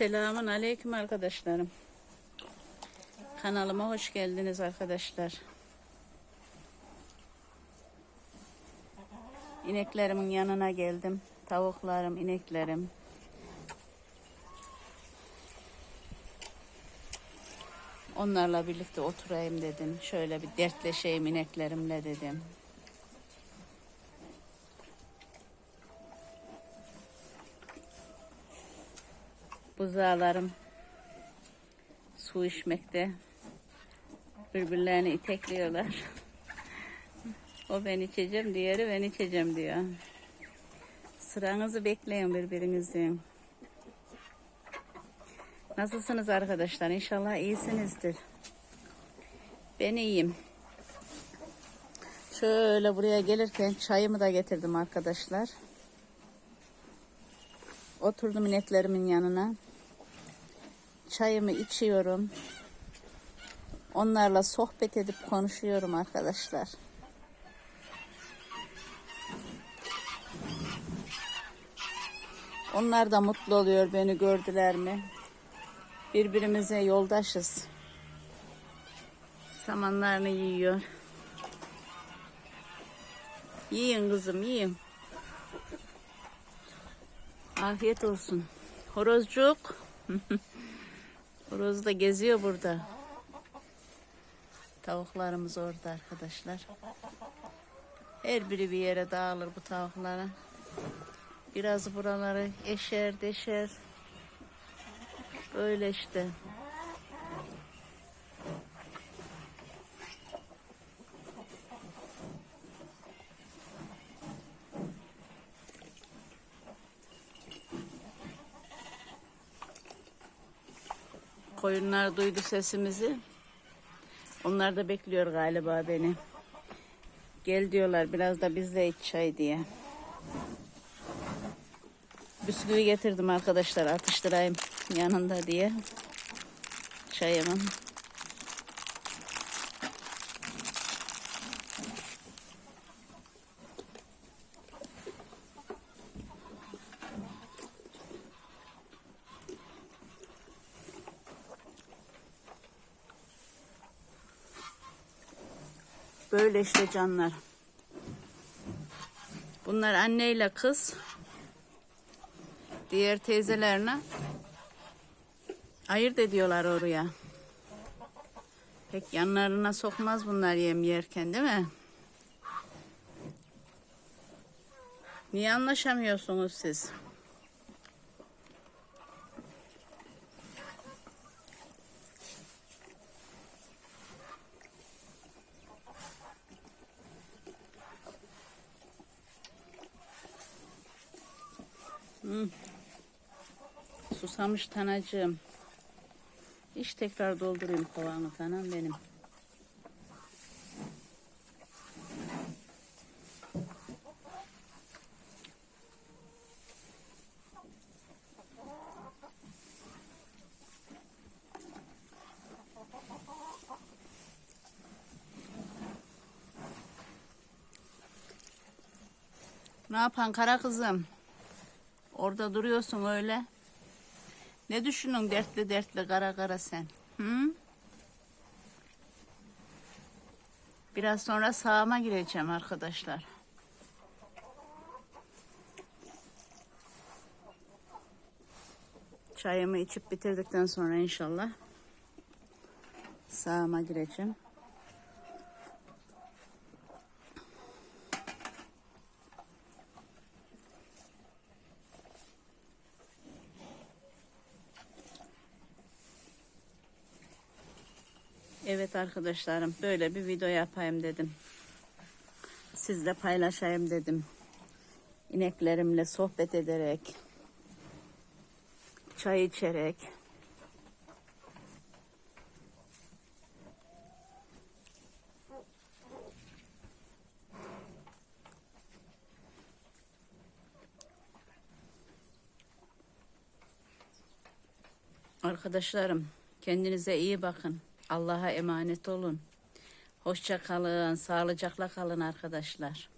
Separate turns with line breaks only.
Selamun aleyküm arkadaşlarım. Kanalıma hoş geldiniz arkadaşlar. İneklerimin yanına geldim. Tavuklarım, ineklerim. Onlarla birlikte oturayım dedim. Şöyle bir dertleşeyim ineklerimle dedim. Buzağlarım su içmekte. Birbirlerini itekliyorlar. O ben içeceğim, diğeri ben içeceğim diyor. Sıranızı bekleyin birbirinizin. Nasılsınız arkadaşlar? İnşallah iyisinizdir. Ben iyiyim. Şöyle buraya gelirken çayımı da getirdim arkadaşlar. Oturdum ineklerimin yanına. Çayımı içiyorum. Onlarla sohbet edip konuşuyorum arkadaşlar. Onlar da mutlu oluyor beni gördüler mi? Birbirimize yoldaşız. Samanlarını yiyor. Yiyin kızım yiyin. Afiyet olsun. Horozcuk. Horoz da geziyor burada. Tavuklarımız orada arkadaşlar. Her biri bir yere dağılır bu tavukların. Biraz buraları eşer deşer. Böyle işte. Koyunlar duydu sesimizi. Onlar da bekliyor galiba beni. Gel diyorlar biraz da biz de iç çay diye. Bisküvi getirdim arkadaşlar atıştırayım yanında diye. Çayımın. Böyle işte canlar. Bunlar anneyle kız. Diğer teyzelerine ayırt ediyorlar oraya. Pek yanlarına sokmaz bunlar yem yerken değil mi? Niye anlaşamıyorsunuz siz? Hı. Susamış tanacığım. İş tekrar doldurayım kovanı falan benim. Ne yapan kara kızım? Orada duruyorsun öyle. Ne düşünün dertli dertli kara kara sen? Hı? Biraz sonra sağıma gireceğim arkadaşlar. Çayımı içip bitirdikten sonra inşallah sağıma gireceğim. Evet arkadaşlarım böyle bir video yapayım dedim. Sizle paylaşayım dedim. İneklerimle sohbet ederek, çay içerek. Arkadaşlarım kendinize iyi bakın. Allah'a emanet olun. Hoşça kalın, sağlıcakla kalın arkadaşlar.